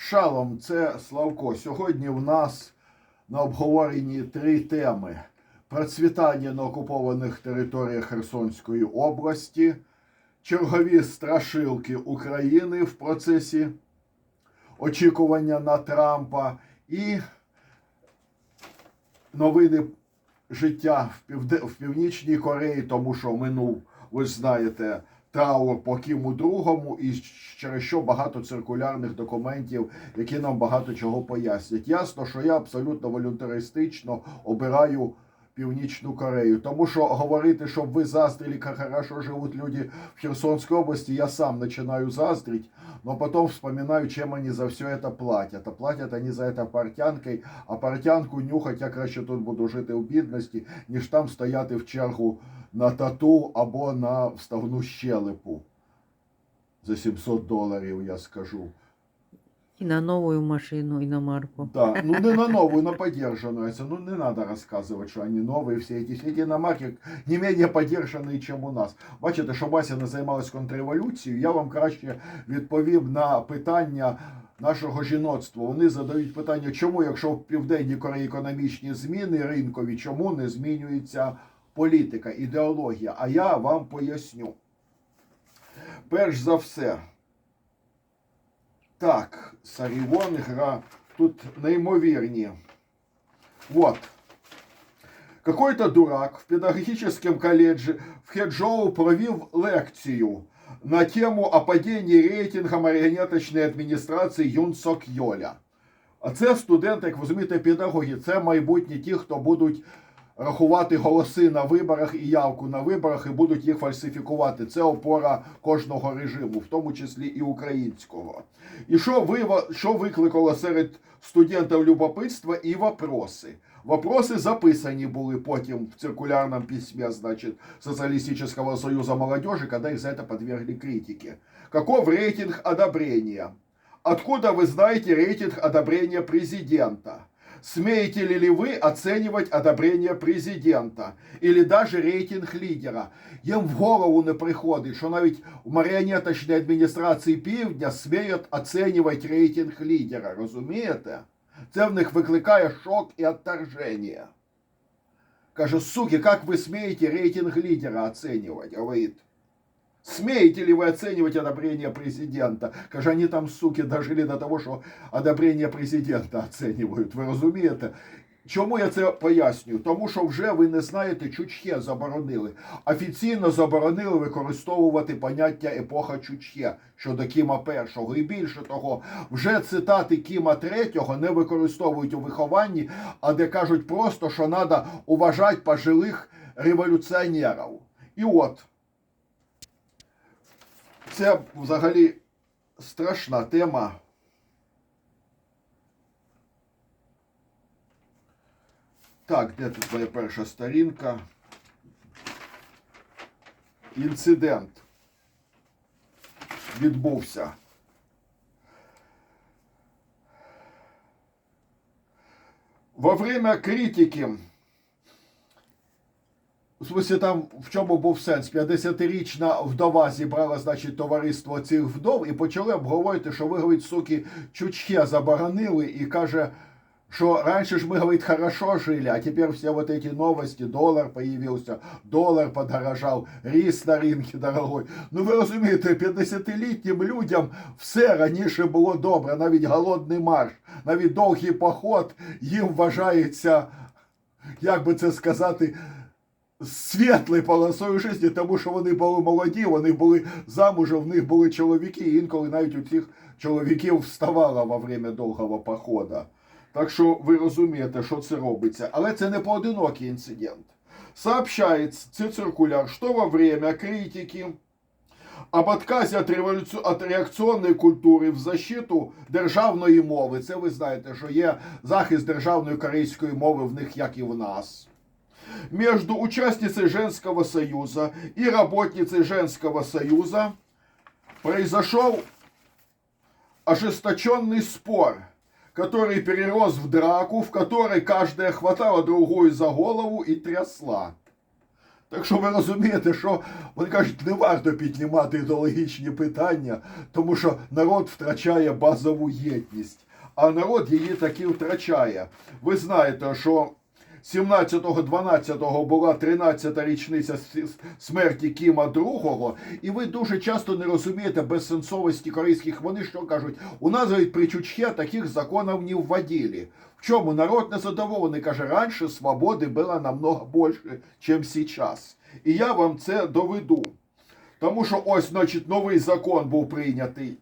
Шалом, це Славко. Сьогодні в нас на обговоренні три теми: процвітання на окупованих територіях Херсонської області, чергові страшилки України в процесі очікування на Трампа і новини життя в, Півде... в Північній Кореї, тому що минув, ви ж знаєте, траур по Кіму Другому, і через що багато циркулярних документів, які нам багато чого пояснять. Ясно, що я абсолютно волюнтаристично обираю. Північну Корею, тому що говорити, щоб ви заздрили, як хорошо живуть люди в Херсонской области, я сам начинаю заздрить, но потом вспоминаю, чем они за все это платят. А платят они за это портянкой, а портянку нюхать я краще тут буду жити в бідності, ніж там стояти в чергу на тату або на вставну щелепу. За 700 доларів, я скажу. И на новую машину, и на марку. Да, ну не на новую, на подержанную. Это, Ну не надо рассказывать, что они новые, все эти, все эти иномарки не менее подержані, чем у нас. Бачите, що Вася не займалась контрреволюцією, я вам краще відповім на питання нашого жіноцтва. Вони задають питання, чому, якщо в Південній Кореї економічні зміни ринкові, чому не змінюється політика, ідеологія? А я вам поясню. Перш за все, так, Сарівон гра тут неймовірні. Вот. Какой-то дурак в педагогическом колледже в Хеджоу провів лекцію на тему о падении рейтинга маріонеточної адміністрації Юн Сок Йоля. А це студенти, як розумієте, педагоги, це майбутні ті, хто будуть рахувати голоси на виборах і явку на виборах і будуть їх фальсифікувати. Це опора кожного режиму, в тому числі і українського. І що ви що викликало серед студентів любопитства і вопроси? Вопроси записані були потім в циркулярном письме, значит, Социалистического союза молодежи, когда их за это подвергли критике. Каков рейтинг одобрения? Откуда вы знаете рейтинг одобрения президента? Смеете ли, ли вы оценивать одобрение президента или даже рейтинг лідера? Їм в голову не приходить, що навіть в маріонеточній адміністрації Півдня сміють оцінювати рейтинг лідера, розумієте? Це в них викликає шок і отторжение. Каже, суки, как вы смеете рейтинг лидера оценивать? Говорит. Смеете ли вы оценивать одобрение президента? Каже, они там, суки, дожили до того, що одобрение президента оценивают. Ви розумієте? Чому я це пояснюю? Тому що вже ви не знаєте, Чучхе заборонили. Офіційно заборонили використовувати поняття епоха Чучхе щодо Кіма першого. І більше того, вже цитати Кіма третього не використовують у вихованні, а де кажуть просто, що треба уважати пожилих революціонерів. І от. Це взагалі страшна тема. Так, де тут моя перша сторінка? Інцидент відбувся. Во время критики в смысле, там в чому був сенс? 50-річна вдова зібрала, значить, товариство цих вдов і почали обговорити, що ви, говорить, суки, чучхе заборонили і каже, що раніше ж ми, говорить, хорошо жили, а тепер всі вот эти новости, долар появився, долар подорожав, ріс на ринку дорогой. Ну ви розумієте, 50-літнім людям все раніше було добре, навіть голодний марш, навіть довгий поход їм вважається, як би це сказати, світлою полосою житті, тому що вони були молоді, вони були замужем, в них були чоловіки, і інколи навіть у цих чоловіків вставала во время довгого походу. Так що ви розумієте, що це робиться. Але це не поодинокий інцидент. Сообщается це циркуляр, що во время критики об отказі від, революцію... від реакційної культури в защиту державної мови. Це ви знаєте, що є захист державної корейської мови в них, як і в нас между участницей женского союза и работницей женского союза произошел ожесточенный спор, который перерос в драку, в которой каждая хватала другую за голову и трясла. Так що ви розумієте, що вони кажуть, не варто піднімати ідеологічні питання, тому що народ втрачає базову єдність. А народ її таки втрачає. Ви знаєте, що 17.12 була 13-та річниця смерті Кіма II, і ви дуже часто не розумієте безсенсовості корейських. Вони що кажуть? У нас говорить, при Чучхе таких законів не вводили. В чому народ незадоволений? Каже, раніше свободи було намного більше, ніж зараз. І я вам це доведу. Тому що ось, значить, новий закон був прийнятий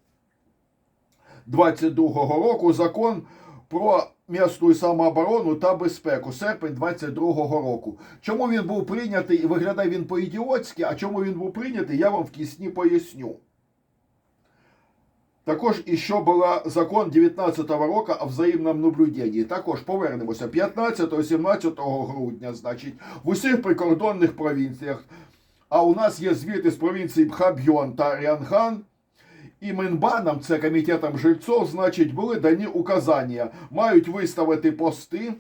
22-го року закон про місну самооборону та безпеку, серпень 22-го року. Чому він був прийнятий і виглядає він по-ідіотськи, а чому він був прийнятий, я вам в кісні поясню. Також іще була закон 19-го року о взаємному наблюденні. Також повернемося 15-17 грудня, значить, в усіх прикордонних провінціях. А у нас є звіти з провінції Пхаб'йон та Рянган. І Минбанам, це комітетом жильців, значить, були дані указання. Мають виставити пости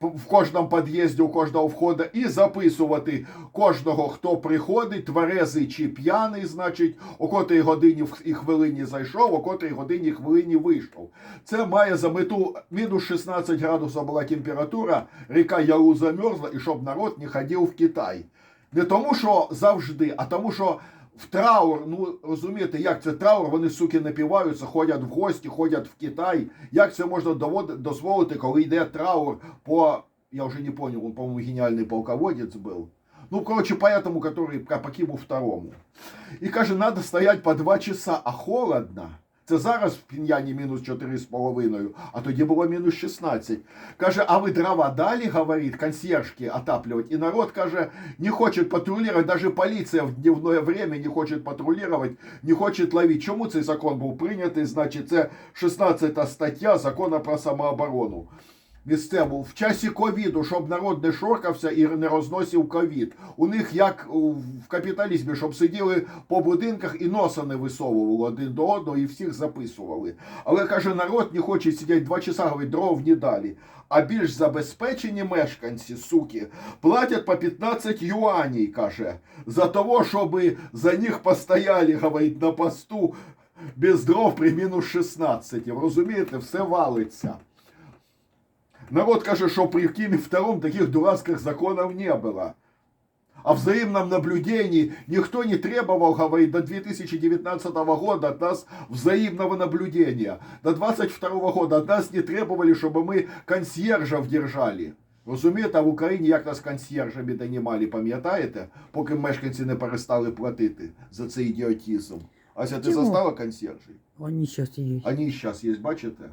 в кожному під'їзді, у кожного входу, і записувати кожного, хто приходить, тверезий чи п'яний, значить, о котрій годині і хвилині зайшов, о котрій годині і хвилині вийшов. Це має за мету мінус 16 градусів була температура, ріка Яру замерзла, і щоб народ не ходив в Китай. Не тому, що завжди, а тому, що в траур, ну розумієте, як це траур, вони суки напіваються, ходять в гості, ходять в Китай. Як це можна довод- дозволити, коли йде траур по. Я вже не понял, он, по-моему, гениальный полководец был. Ну, короче, по этому, который по по Киму второму. І каже, надо стоять по два часа, а холодно. Це зараз в Пін'яні мінус 4,5, а тоді було мінус 16. Каже, а ви дрова дали, говорить, консьержки отапливать. І народ, каже, не хоче патрулювати, навіть поліція в дневное время не хоче патрулювати, не хоче ловить. Чому цей закон був прийнятий? Значить, це 16 стаття закону про самооборону. Місцеву в часі ковіду, щоб народ не шоркався і не розносив ковід. У них як в капіталізмі, щоб сиділи по будинках і носа не висовували один до одного і всіх записували. Але каже, народ не хоче сидіти два часа, говорить, дров не далі. А більш забезпечені мешканці, суки, платять по 15 юаней, каже, за того, щоб за них постояли, говорить, на посту без дров при мінус 16. Розумієте, все валиться. Народ каже, що при Киме втором таких дурацких законов не было. О взаимном наблюдении никто не требовал, говорит, до 2019 года от нас взаимного наблюдения. До 2022 года от нас не требовали, чтобы мы консьержів держали. Розумієте, а в Україні як нас консьержами донімали, пам'ятаєте? Поки мешканці не перестали платити за цей ідіотизм. Ася, ти Чому? застала консьержей? Они сейчас есть. Вони зараз є, бачите?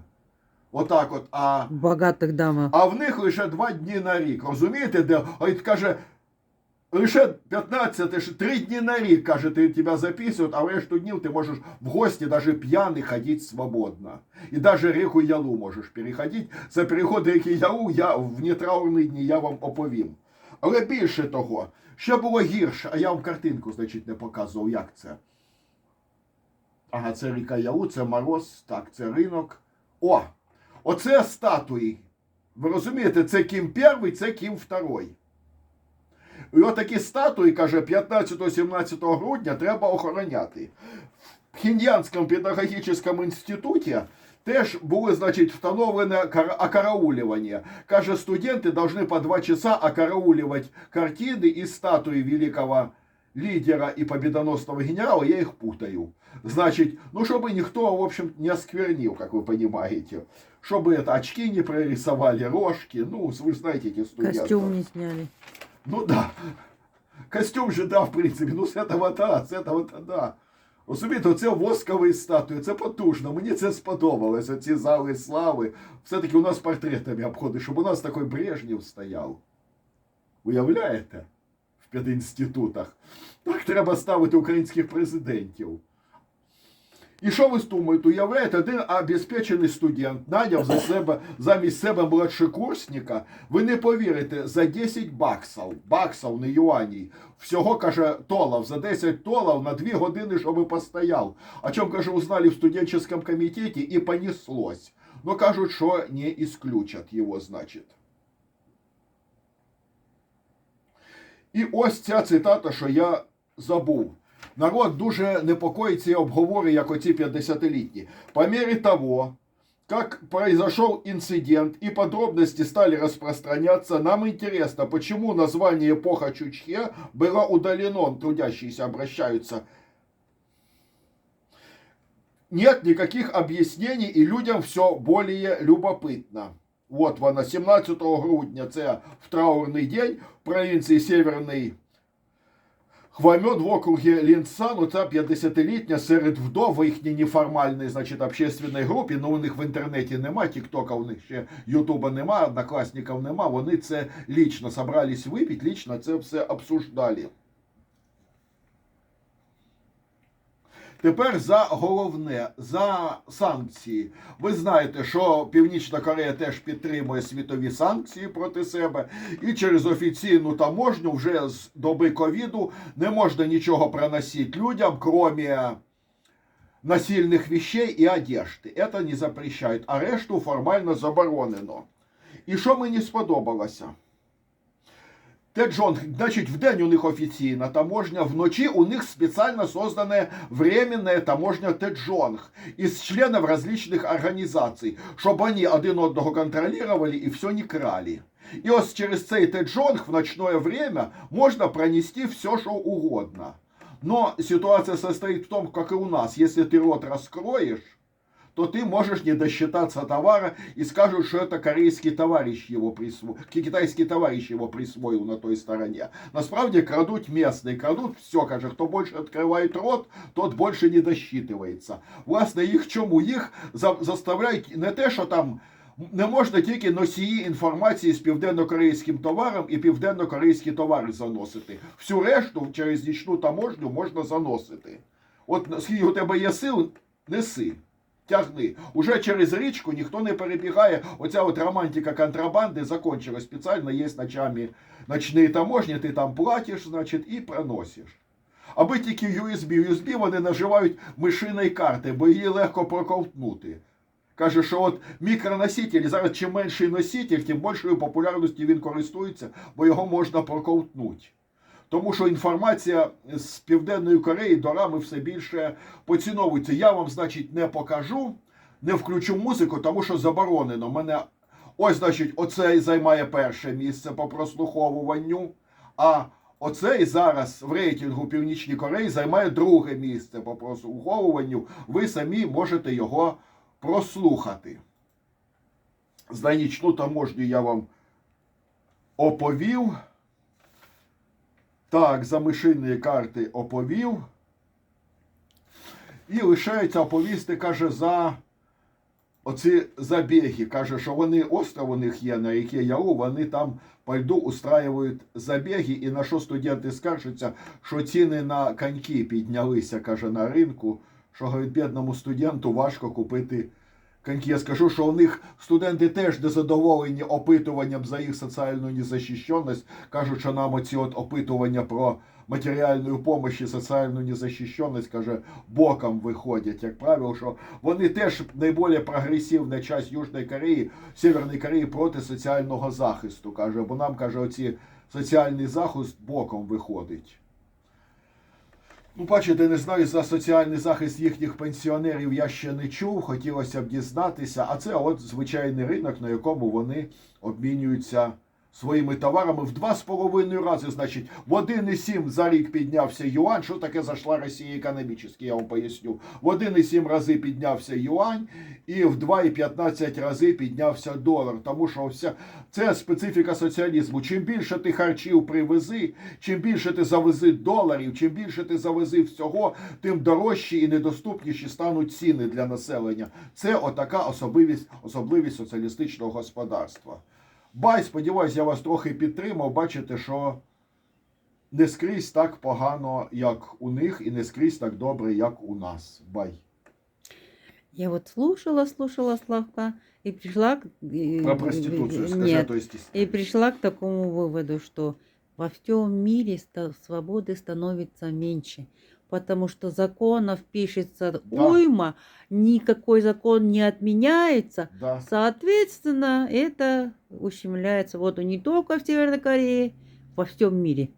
Отак от. А В богатых дамах. а в них лише два дні на рік. Розумієте, де Ой, каже, лише 15, ж- три дні на рік, каже, ти тебе записують, а в решту днів ти можеш в гості, навіть п'яний, ходити свободно. І навіть ріку Ялу можеш переходити. За переход ріки Ялу я в нетраурні дні я вам оповім. Але більше того, що було гірше, а я вам картинку, значить, не показував, як це. Ага, це ріка Ялу, це мороз, так, це ринок. О! Оце статуї. Ви розумієте, це Кім перший, це Кім второй. І отакі статуї, каже, 15-17 грудня треба охороняти. В Хіндіанському педагогічному інституті теж були, значить, встановлене кар- окараулювання. Каже, студенти повинні по два часа окараулювати картини і статуї великого лидера и победоносного генерала, я их путаю. Значит, ну, чтобы никто, в общем, не осквернил, как вы понимаете. Чтобы это очки не прорисовали, рожки. Ну, вы знаете эти студенты. Костюм не сняли. Ну да. Костюм же, да, в принципі. Ну, з этого да, з этого то да. Розумієте, це воскові статуї, це потужно. Мені це сподобалося, ці зали слави. Все-таки у нас портретами обходить, щоб у нас такий Брежнєв стояв. Уявляєте? В пединститутах. Так треба ставити українських президентів. І що ви думаєте? Уявляєте, один обезпечений студент наняв за себе замість себе младшокурсника. Ви не повірите, за 10 баксів, баксів, не юаній, всього каже толов, за 10 толов на 2 години, щоб постояв. О чому, каже, узнали в студенческом комітеті і понеслось. Но кажуть, що не исключат його, значить. І ось ця цитата, що я забув Народ дуже непокоїться і обговорює, як оці 50-літні. По мірі того, как произошел инцидент и подробности стали распространяться, нам интересно, почему название эпоха Чучхе было удалено, трудящиеся обращаются. Нет никаких объяснений, и людям все более любопытно. Вот вона, 17 грудня, це в траурний день в провінції Северний Хвамьон в округе Лінцану та 50-літня серед вдов їхній неформальній, значить, общественній групі, ну у них в інтернеті нема, тіктока у них ще Ютуба нема, однокласників нема, вони це лічно собрались випити, лічно це все обсуждали. Тепер за головне, за санкції. Ви знаєте, що Північна Корея теж підтримує світові санкції проти себе, і через офіційну таможню вже з доби ковіду не можна нічого проносити людям, крім насильних вещей і одежди. Це не запрещають, решту формально заборонено. І що мені сподобалося? Теджонг, значить, в день у них офіційна таможня, вночі у них специально создана временная таможня Теджонг из членов различных организаций, щоб они один одного контролировали и все не крали. І ось через цей Теджонг в ночное время можно пронести все, что угодно. Но ситуация состоит в том, как и у нас. Если ты рот раскроешь, то ты можешь не досчитаться товара и скажут, что это корейский товарищ его присвоил, китайский товарищ его присвоил на той стороне. Насправді крадуть местные, крадуть все, каже, хто більше відкриває рот, тот більше не досчитывается. Власне, їх чому? Їх за- заставляють не те, що там не можна тільки носії інформації з південно-корейським товаром і південно-корейські товари заносити. Всю решту через нічну таможню можна заносити. От скільки у тебе є сил, неси. Тягни. Уже через річку ніхто не перебігає. Оця от романтика контрабанди закончилась. Спеціально є ночами ночні таможні, ти там платиш, значить, і проносиш. Аби тільки USB. USB вони наживають мишиної карти, бо її легко проковтнути. Каже, що от мікроноситель, зараз чим менший носитель, тим більшою популярністю він користується, бо його можна проковтнути. Тому що інформація з Південної Кореї до рами все більше поціновується. Я вам, значить, не покажу, не включу музику, тому що заборонено. Мене ось, значить, оцей займає перше місце по прослуховуванню. А оцей зараз в рейтингу Північній Кореї займає друге місце по прослуховуванню. Ви самі можете його прослухати. За нічну таможню я вам оповів. Так, за мишині карти оповів. І лишається оповісти, каже, за оці забіги. Каже, що вони остров у них є на ріки Яру, вони там по льду устраюють забіги. І на що студенти скаржаться, що ціни на коньки піднялися, каже, на ринку, що говорить, бідному студенту важко купити. Я скажу, що у них студенти теж незадоволені опитуванням за їх соціальну незахищеність. Кажуть, що нам оці от опитування про матеріальну допомогу і соціальну незахищеність, каже, боком виходять, як правило, що вони теж найбільш прогресивна часть Южної Кореї, Северної Кореї проти соціального захисту. Каже, бо нам каже, оці соціальний захист боком виходить. Ну, бачите, не знаю, за соціальний захист їхніх пенсіонерів я ще не чув, хотілося б дізнатися. А це от звичайний ринок, на якому вони обмінюються своїми товарами в два з половиною рази. Значить, в 1,7 за рік піднявся юань. Що таке зайшла Росія економічно, я вам поясню. В 1,7 рази піднявся юань, і в 2,15 рази піднявся долар. Тому що вся це специфіка соціалізму. Чим більше ти харчів привези, чим більше ти завези доларів, чим більше ти завези всього, тим дорожчі і недоступніші стануть ціни для населення. Це отака особливість, особливість соціалістичного господарства. Бай, сподіваюся, я вас трохи підтримав. Бачите, що не скрізь так погано, як у них, і не скрізь так добре, як у нас. Бай. Я вот слушала, слушала Славка и пришла... к- э, Про проституцию скажи, Нет, то есть. и пришла к такому выводу, что во всем мире ста- свободы становится меньше, Потому что законов пишется Да. уйма, никакой закон не отменяется, Да. соответственно, это ущемляется вот не только в Северной Корее, во всем мире.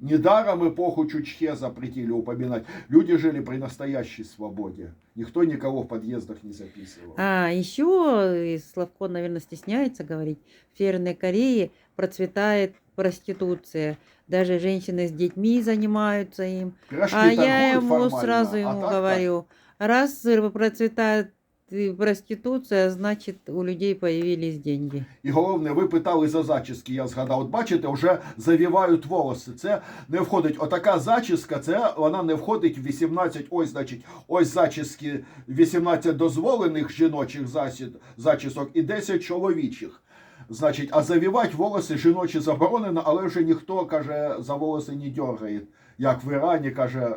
Недаром эпоху Чучхе запретили упоминать. Люди жили при настоящей свободе. Никто никого в подъездах не записывал. А еще, и Славко, наверное, стесняется говорить, в Северной Корее процветает проституция. Даже женщины с детьми занимаются им. Пирожки А я торгуют ему формально, сразу а ему так-то говорю, раз э, процветает э, проституция, значит у людей появились деньги. І головне, ви питали за зачіски, я згадав. От бачите, вже завівають волоси. Це не входить. Отака зачіска, це вона не входить в 18. Ось, значить, ось зачіски 18 дозволених жіночих засід, зачісок і 10 чоловічих. Значить, а завівати волоси жіночі заборонено, але вже ніхто каже за волоси не дергає. Як в Ірані каже,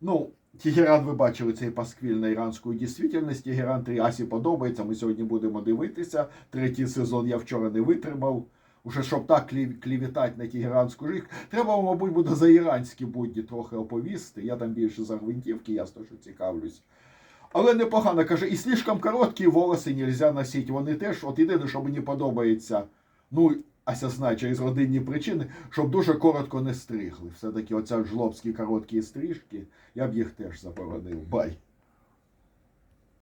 ну. Тегеран, ви бачили цей пасквіль на іранську дійсвітельність. Тегеран 3 Асі подобається. Ми сьогодні будемо дивитися. Третій сезон я вчора не витримав. Уже щоб так клівітати на тегеранську жих, треба, мабуть, буде за іранські будні трохи оповісти. Я там більше за гвинтівки, ясно, що цікавлюсь. Але непогано каже, і слишком короткі волоси нельзя носити. Вони теж, от єдине, що мені подобається, ну, Ася знає через родинні причини, щоб дуже коротко не стригли. Все-таки оця жлобські короткі стрижки, я б їх теж заборонив. Бай.